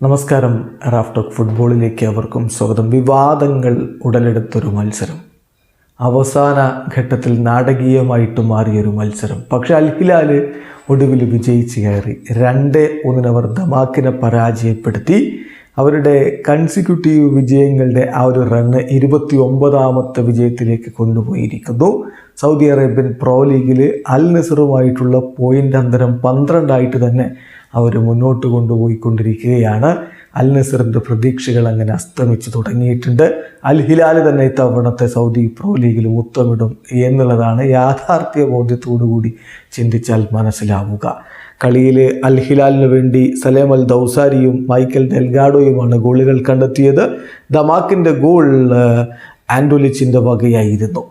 നമസ്കാരം. റാഫ്റ്റോക്ക് ഫുട്ബോളിലേക്ക് അവർക്കും സ്വാഗതം. വിവാദങ്ങൾ ഉടലെടുത്തൊരു മത്സരം. അവസാന ഘട്ടത്തിൽ നാടകീയമായിട്ട് മാറിയൊരു മത്സരം. പക്ഷേ അൽഹിലാൽ ഒടുവിൽ വിജയിച്ച് കയറി. രണ്ട് ഒന്നിനവർ ദമാക്കിനെ പരാജയപ്പെടുത്തി. അവരുടെ കൺസിക്യൂട്ടീവ് വിജയങ്ങളുടെ ആ ഒരു റണ്ണ് ഇരുപത്തി ഒമ്പതാമത്തെ വിജയത്തിലേക്ക് കൊണ്ടുപോയിരിക്കുന്നു. സൗദി അറേബ്യൻ പ്രോ ലീഗിൽ അൽ നസറുമായിട്ടുള്ള പോയിന്റ് അന്തരം പന്ത്രണ്ടായിട്ട് തന്നെ അവർ മുന്നോട്ട് കൊണ്ടുപോയിക്കൊണ്ടിരിക്കുകയാണ്. അൽ നസറിന്റെ പ്രതീക്ഷകൾ അങ്ങനെ അസ്തമിച്ച് തുടങ്ങിയിട്ടുണ്ട്. അൽ ഹിലാൽ തന്നെ ഇത്തവണത്തെ സൗദി പ്രോ ലീഗിൽ മുത്തമിടും എന്നുള്ളതാണ് യാഥാർത്ഥ്യ ബോധ്യത്തോടു കൂടി ചിന്തിച്ചാൽ മനസ്സിലാവുക. കളിയിൽ അൽ ഹിലാലിന് വേണ്ടി സലേം അൽ ദൗസാരിയും മൈക്കൽ ഡെൽഗാഡോയുമാണ് ഗോളുകൾ കണ്ടെത്തിയത്. ദമാക്കിന്റെ ഗോൾ ആൻഡോലിച്ചിന്റെ വകയായിരുന്നു.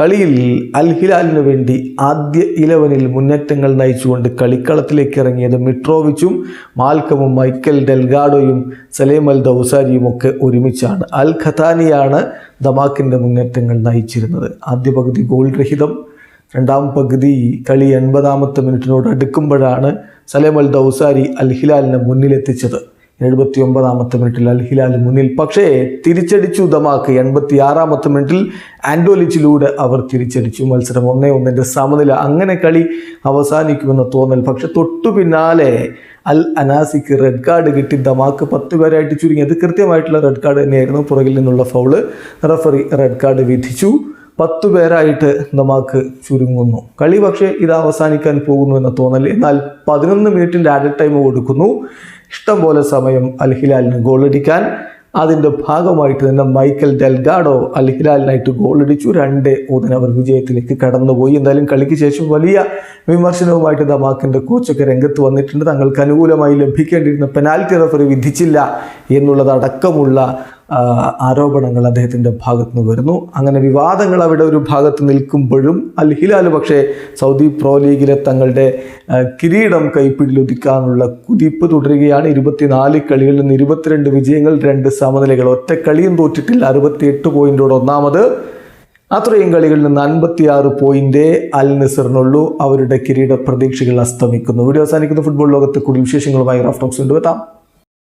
കളിയിൽ അൽ ഹിലാലിനു വേണ്ടി ആദ്യ ഇലവനിൽ മുന്നേറ്റങ്ങൾ നയിച്ചുകൊണ്ട് കളിക്കളത്തിലേക്ക് ഇറങ്ങിയത് മിട്രോവിച്ചും മാൽക്കമും മൈക്കൽ ഡെൽഗാഡോയും സലേം അൽ ദൗസാരിയും ഒക്കെ ഒരുമിച്ചാണ്. അൽ ഖത്താനിയാണ് ദമാക്കിന്റെ മുന്നേറ്റങ്ങൾ നയിച്ചിരുന്നത്. ആദ്യ പകുതി ഗോൾ രഹിതം രണ്ടാം പകുതി കളി എൺപതാമത്തെ മിനിറ്റിനോട് അടുക്കുമ്പോഴാണ് സലേം അൽ ദൗസാരി അൽ ഹിലാലിനെ മുന്നിലെത്തിച്ചത്. എഴുപത്തി ഒമ്പതാമത്തെ മിനിറ്റിൽ അൽ ഹിലാൽ മുന്നിൽ. പക്ഷേ തിരിച്ചടിച്ചു ദമാക്ക് എൺപത്തി ആറാമത്തെ മിനിറ്റിൽ ആൻഡോലിച്ചിലൂടെ അവർ തിരിച്ചടിച്ചു. മത്സരം ഒന്നേ ഒന്നിന്റെ സമനില അങ്ങനെ കളി അവസാനിക്കുമെന്ന തോന്നൽ. പക്ഷെ തൊട്ടു പിന്നാലെ അൽ അനാസിക്ക് റെഡ് കാർഡ് കിട്ടി. ദമാക്ക് പത്ത് പേരായിട്ട് ചുരുങ്ങി അത് കൃത്യമായിട്ടുള്ള റെഡ് കാർഡ് തന്നെയായിരുന്നു. പുറകിൽ നിന്നുള്ള ഫൗൾ റഫറി റെഡ് കാർഡ് വിധിച്ചു. പത്തു പേരായിട്ട് ദമാക്ക് ചുരുങ്ങുന്നു. കളി പക്ഷേ ഇത് അവസാനിക്കാൻ പോകുന്നു എന്ന തോന്നൽ. എന്നാൽ പതിനൊന്ന് മിനിറ്റിന്റെ ആഡ് ടൈം കൊടുക്കുന്നു. ഇഷ്ടം പോലെ സമയം അൽ ഹിലാലിന് ഗോളടിക്കാൻ. അതിന്റെ ഭാഗമായിട്ട് തന്നെ മൈക്കൽ ഡെൽഗാഡോ അൽ ഹിലാലിനായിട്ട് ഗോളടിച്ചു. രണ്ട് ഒന്നിന് അവർ വിജയത്തിലേക്ക് കടന്നുപോയി. എന്തായാലും കളിക്ക് ശേഷം വലിയ വിമർശനവുമായിട്ട് ദമാക്കിന്റെ കോച്ചൊക്കെ രംഗത്ത് വന്നിട്ടുണ്ട്. തങ്ങൾക്ക് അനുകൂലമായി ലഭിക്കേണ്ടിയിരുന്ന പെനാൽറ്റി റഫറി വിധിച്ചില്ല എന്നുള്ളതടക്കമുള്ള ആരോപണങ്ങൾ അദ്ദേഹത്തിന്റെ ഭാഗത്ത് നിന്ന് വരുന്നു. അങ്ങനെ വിവാദങ്ങൾ അവിടെ ഒരു ഭാഗത്ത് നിൽക്കുമ്പോഴും അൽ ഹിലാൽ പക്ഷേ സൗദി പ്രോ ലീഗിലെ തങ്ങളുടെ കിരീടം കൈപ്പിടിലൊതുക്കാനുള്ള കുതിപ്പ് തുടരുകയാണ്. ഇരുപത്തിനാല് കളികളിൽ നിന്ന് ഇരുപത്തിരണ്ട് വിജയങ്ങൾ രണ്ട് സമനിലകൾ. ഒറ്റ കളിയും തോറ്റിട്ടില്ല. അറുപത്തിയെട്ട് പോയിന്റോട് ഒന്നാമത്. അത്രയും കളികളിൽ നിന്ന് അൻപത്തിയാറ് പോയിന്റ് അൽ നസറിനുള്ളൂ. അവരുടെ കിരീട പ്രതീക്ഷകൾ അസ്തമിക്കുന്നു. വീഡിയോ അവസാനിക്കുന്ന. ഫുട്ബോൾ ലോകത്തെ കൂടുതൽ വിശേഷങ്ങളുമായി റഫ്റ്റോക്സ് കൊണ്ടുവെത്താം